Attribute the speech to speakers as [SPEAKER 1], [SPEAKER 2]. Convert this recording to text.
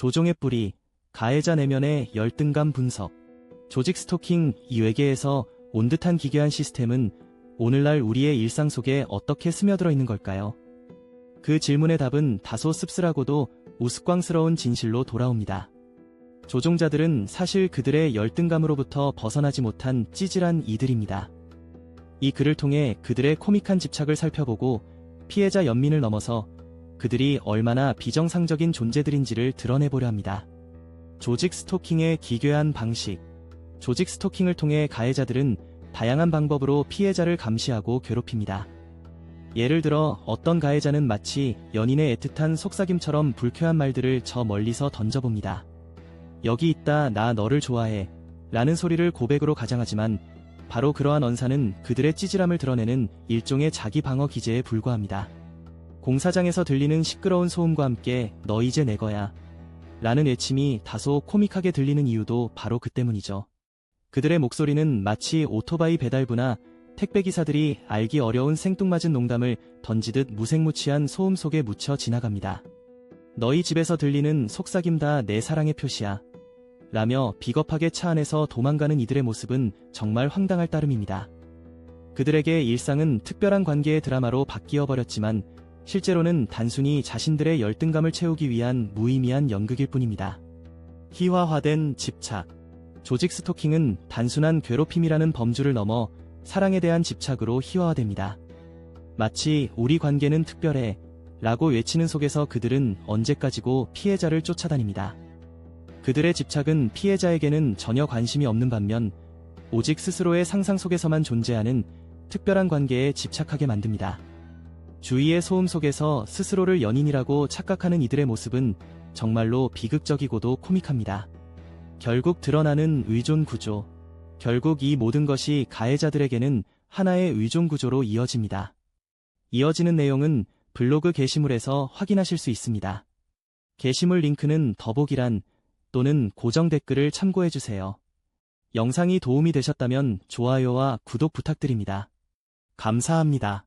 [SPEAKER 1] 조종의 뿌리, 가해자 내면의 열등감 분석, 조직 스토킹 이 외계에서 온 듯한 기괴한 시스템은 오늘날 우리의 일상 속에 어떻게 스며들어 있는 걸까요? 그 질문의 답은 다소 씁쓸하고도 우스꽝스러운 진실로 돌아옵니다. 조종자들은 사실 그들의 열등감으로부터 벗어나지 못한 찌질한 이들입니다. 이 글을 통해 그들의 코믹한 집착을 살펴보고 피해자 연민을 넘어서 그들이 얼마나 비정상적인 존재들인지를 드러내보려 합니다. 조직 스토킹의 기괴한 방식. 조직 스토킹을 통해 가해자들은 다양한 방법으로 피해자를 감시하고 괴롭힙니다. 예를 들어 어떤 가해자는 마치 연인의 애틋한 속삭임처럼 불쾌한 말들을 저 멀리서 던져봅니다. 여기 있다 나 너를 좋아해 라는 소리를 고백으로 가장하지만 바로 그러한 언사는 그들의 찌질함을 드러내는 일종의 자기 방어 기제에 불과합니다. 공사장에서 들리는 시끄러운 소음과 함께 너 이제 내 거야 라는 외침이 다소 코믹하게 들리는 이유도 바로 그 때문이죠. 그들의 목소리는 마치 오토바이 배달부나 택배기사들이 알기 어려운 생뚱맞은 농담을 던지듯 무색무취한 소음 속에 묻혀 지나갑니다. 너희 집에서 들리는 속삭임 다 내 사랑의 표시야. 라며 비겁하게 차 안에서 도망가는 이들의 모습은 정말 황당할 따름입니다. 그들에게 일상은 특별한 관계의 드라마로 바뀌어 버렸지만 실제로는 단순히 자신들의 열등감을 채우기 위한 무의미한 연극일 뿐입니다. 희화화된 집착. 조직 스토킹은 단순한 괴롭힘이라는 범주를 넘어 사랑에 대한 집착으로 희화화됩니다. 마치 우리 관계는 특별해 라고 외치는 속에서 그들은 언제까지고 피해자를 쫓아다닙니다. 그들의 집착은 피해자에게는 전혀 관심이 없는 반면 오직 스스로의 상상 속에서만 존재하는 특별한 관계에 집착하게 만듭니다. 주위의 소음 속에서 스스로를 연인이라고 착각하는 이들의 모습은 정말로 비극적이고도 코믹합니다. 결국 드러나는 의존 구조. 결국 이 모든 것이 가해자들에게는 하나의 의존 구조로 이어집니다. 이어지는 내용은 블로그 게시물에서 확인하실 수 있습니다. 게시물 링크는 더보기란 또는 고정 댓글을 참고해주세요. 영상이 도움이 되셨다면 좋아요와 구독 부탁드립니다. 감사합니다.